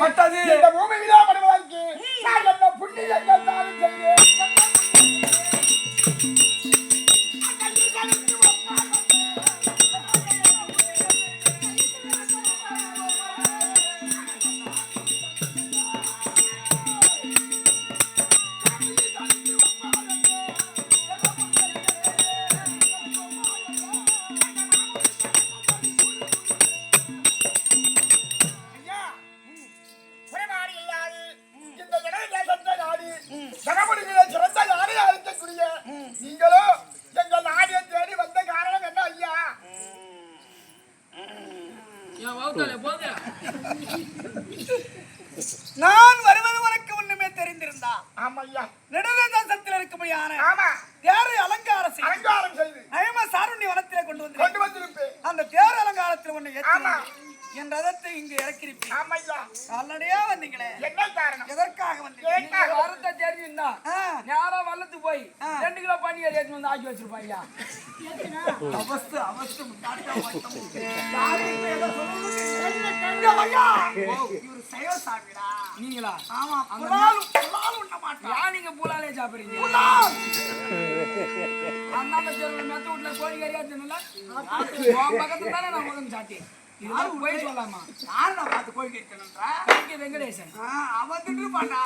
பட்டது. இந்த பூமியிலே வருவதற்கு நான் என்ன புண்ணியங்கள் நெடுதேசத்தில் இருக்கும்படியான ஆமா. தேரை அலங்காரம் செய்து அலங்காரம் செய்து நயம சாருண்ய வனத்திலே கொண்டு வந்து கொண்டு வந்திருப்பேன். அந்த தேர் அலங்காரத்தில் ஒண்ணு ஆமா. ஏற்றி என் ரதத்தை இங்கு இறக்கிருப்பேன் ஆமா ஐயா கால்நடையா வந்தீங்களே? என்ன காரணம்? எதற்காக வந்தீங்க? வரத்தை தெரிஞ்சிருந்தா நேரா வல்லத்து போய். ரெண்டு கிலோ பன்னீர் ஏற்றி வந்து ஆக்கி வச்சிருப்பாங்க அவஸ்து அவஸ்து. நீங்களா? ஆமா, மாட்டான். ஏன் நீங்க பூலாலே சாப்பிடுறீங்க. அந்தாண்ட தெருவில் மெத்த வீட்டுல கோழி கறியா தின்னல உன் பக்கத்துல தானே நான் முதல்ல சாப்பிட்டேன் இதெல்லாம் போய் சொல்லாமா யாருடா பார்த்து கோழி வெங்கடேசன் அவன் தின்றுப்பான்டா.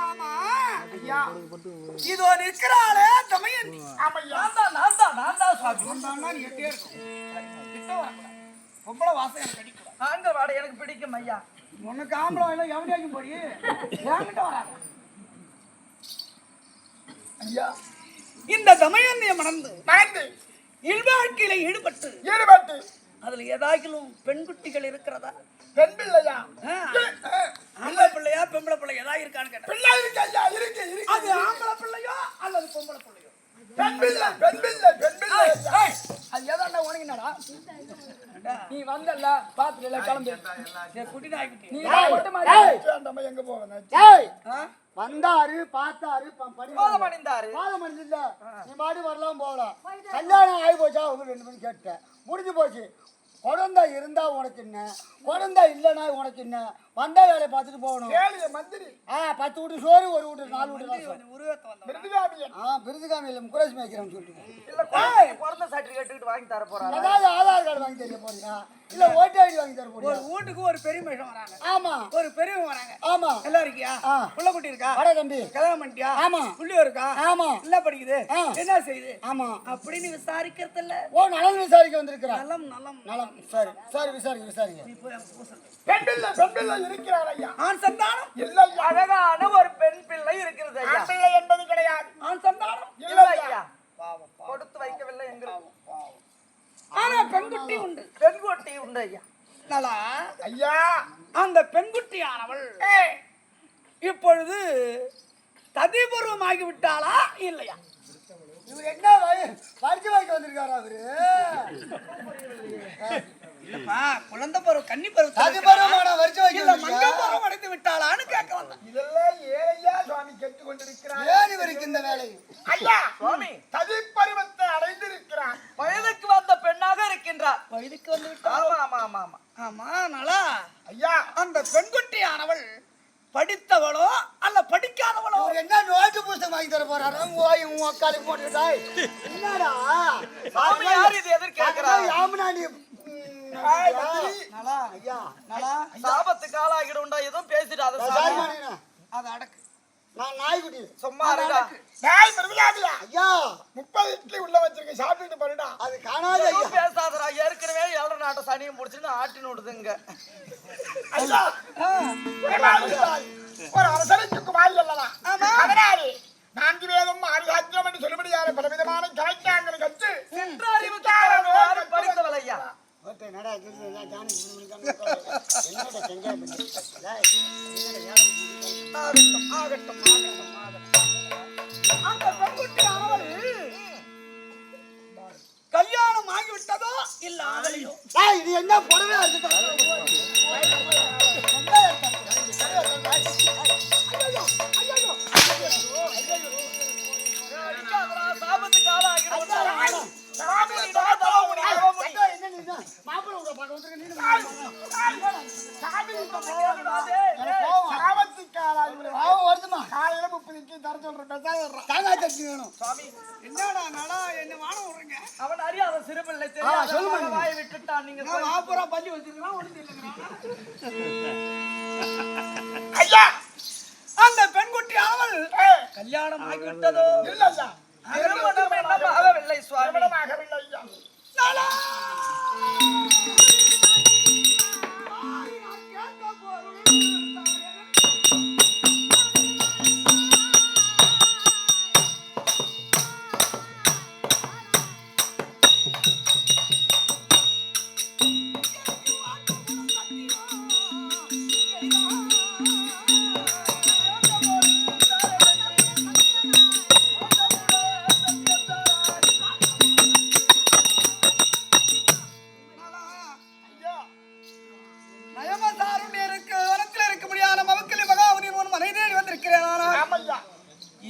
ஆமா. ஐயா இதோ நிற்கிறாளே. ஆமா ஐயா நான் தான், நான் தான், நான் தான் சுவாமி. நான் தான்னா நீ எட்டே இருக்கும். கிட்ட வரக்கூடாது. பொம்பளை வாசம் எனக்கு. ஆண்கள் வாடை எனக்கு பிடிக்கும் ஐயா. உனக்கு ஆம்பளை எல்லாம் எவனையாக்கும் போடி? என்கிட்ட வராத. ஐயா இந்த தமயந்தியை மணந்து மறந்து இல்வாழ்க்கையில ஈடுபட்டு ஈடுபட்டு. அதுல ஏதாகிலும் பெண் குட்டிகள் இருக்கிறதா? பெண் பிள்ளையா? ஆம்பளை பிள்ளையா பெம்பளை பிள்ளை ஏதா இருக்கான்னு கேட்டேன். பிள்ளை இருக்கு ஐயா இருக்கு இருக்கு. அது ஆம்பளை பிள்ளையோ அல்லது பொம்பளை பிள்ளையோ? பெண் பிள்ளை பெண் பிள்ளை பெண் பிள்ளை அது ஏதாண்டா என்னடா நீ வந்தல்ல பாத்துல கிளம்பு. நீ மட்டும் எங்க போவேன்? வந்தாரு பார்த்தாரு போதும் அணிந்தாரு பாதம் இல்ல நீ மாடி வரலாம் போகலாம். கல்யாணம் ஆகி போச்சா அவங்க ரெண்டு பேரும் கேட்டேன் முடிஞ்சு போச்சு. குழந்தை இருந்தா உனக்கு என்ன? குழந்தை இல்லைன்னா உனக்கு என்ன? வந்த வேலையை பார்த்துட்டு போகணும். ஏழு மந்திரி. ஆ பத்து வீட்டு சோறு ஒரு வீட்டு நாலு வீட்டு ஆ பிரிதுகாமி இல்லை முக்குரேஷ் மேய்க்கிறேன்னு சொல்லிட்டு இல்ல குழந்தை பிறந்த சர்டிபிகேட் வாங்கி தர போறாங்க ஏதாவது ஆதார் கார்டு வாங்கி தர போறீங்க இல்ல ஓட்டு ஐடி வாங்கி தர ஒரு போறீங்க வீட்டுக்கு ஒரு பெரிய மனுஷன் வராங்க. ஆமா. ஒரு பெரியவங்க வராங்க. ஆமா. எல்லாம் இருக்கியா. புள்ள குட்டி இருக்கா? வர தம்பி. கல்யாணம் பண்ணிட்டியா? ஆமா. புள்ளியோ இருக்கா? ஆமா. என்ன படிக்குது. என்ன செய்யுது? ஆமா. அப்படின்னு விசாரிக்கிறது இல்ல ஓ நலன் விசாரிக்க வந்திருக்கிறேன் நலம் நலம். நலம். சரி சரி விசாரிங்க நீ போய் அங்க போ சொல்லு. பெண் பிள்ளை பெண் பிள்ளை இருக்கிறார் ஐயா. ஆண் சந்தானம்? இல்லை ஐயா. அழகான ஒரு பெண் பிள்ளை இருக்கிறது ஐயா. பிள்ளை என்பது கிடையாது. ஆண் சந்தானம்? இல்லை ஐயா. கொடுத்து வைக்கவில்லை எங்களுக்கு ஆனா பெண்குட்டி உண்டு. பெண் குட்டி உண்டு ஐயா. ஐயா. அந்த பெண்குட்டியானவள் இப்பொழுது ததிபருவமாகி விட்டாளா இல்லையா. இவர் என்ன வய- வரிச்சு வைக்க வந்திருக்காரு அவரு? இல்லப்பா குழந்தை பருவம் கன்னி பருவம் அது பருவமான வரிச்சு வைக்க இல்ல மங்க? பருவம் அடைந்து விட்டாளான்னு கேட்க வந்தேன். இதெல்லாம் ஏழையா சுவாமி கொண்டிருக்கிறார். ஏன் இவருக்கு இந்த வேலை? ஐயா சுவாமி. ததிப்பருவத்தை அடைந்திருக்கிறார். வயதுக்கு வந்த பெண்ணாக இருக்கின்றார். வயதுக்கு வந்து விட்டாள் ஆமா ஆமா ஆமா ஆமா. நலா ஐயா அந்த பெண்குட்டியானவள் படித்தவளோ என்ன நோட்டு புஸ்தகம் வாங்கி தர போறாரு? ஓய் உன் அக்காளுக்கு போட்டுட்டாய் என்னடா? சாமி யார் இது எதிர் கேக்குறா? அதான் யாமுனா நீ? சாபத்துக்கு ஆளாகிடும்டா எதுவும் பேசிடாத? அதை அடக்கு. நான் நாய்க்குட்டி சும்மா மிருதுகாமியா, ஐயா முப்பது இட்லி உள்ள வச்சிருக்க சாப்பிட்டுட்டு போறடா அது காணாத ஐயா. பேசாதடா. ஏற்கனவே ஏழரை நாட்ட சனியும் முடிச்சுன்னு ஆட்டின்னு விடுதுங்க. ஐயா. ஒரு அரசனுக்கு குமாரி அல்லவா பலவிதமான கலைஞாங்களை கற்று சிற்றறிவுக்காரன் யாரும் படித்தவள் ஐயா என்னடா ஆகட்டும் ஆகட்டும் ஆகட்டும் ஆகட்டும் அந்த பெண்குட்டியானவள் கல்யாணம் ஆகிவிட்டதோ இல்ல ஆகலையோ டேய், இது என்ன புடவை அறுத்து சுவாமி. என்னடா நடா என்ன வானம் விடுறீங்க? அவன் அறியாத சிறுபிள்ளை நீ. வாயை விட்டுட்டான் நீங்க நான் வாப்புறா பஞ்சு வச்சிருக்கான் ஒண்ணு ஐயா! அந்த பெண்குட்டி அவள் கல்யாணம் ஆகிவிட்டதோ இல்ல ஐயா திருமணம் என்ன ஆகவில்லை சுவாமி. திருமணமாகவில்லை ஐயா. நாளா! ஐயா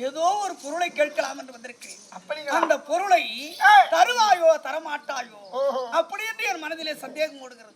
ஏதோ ஒரு பொருளை கேட்கலாம் என்று அப்படிங்களா? அந்த பொருளை. தருவாயோ தரமாட்டாயோ. அப்படி என்று என் மனதிலே சந்தேகம் ஓடுகிறது.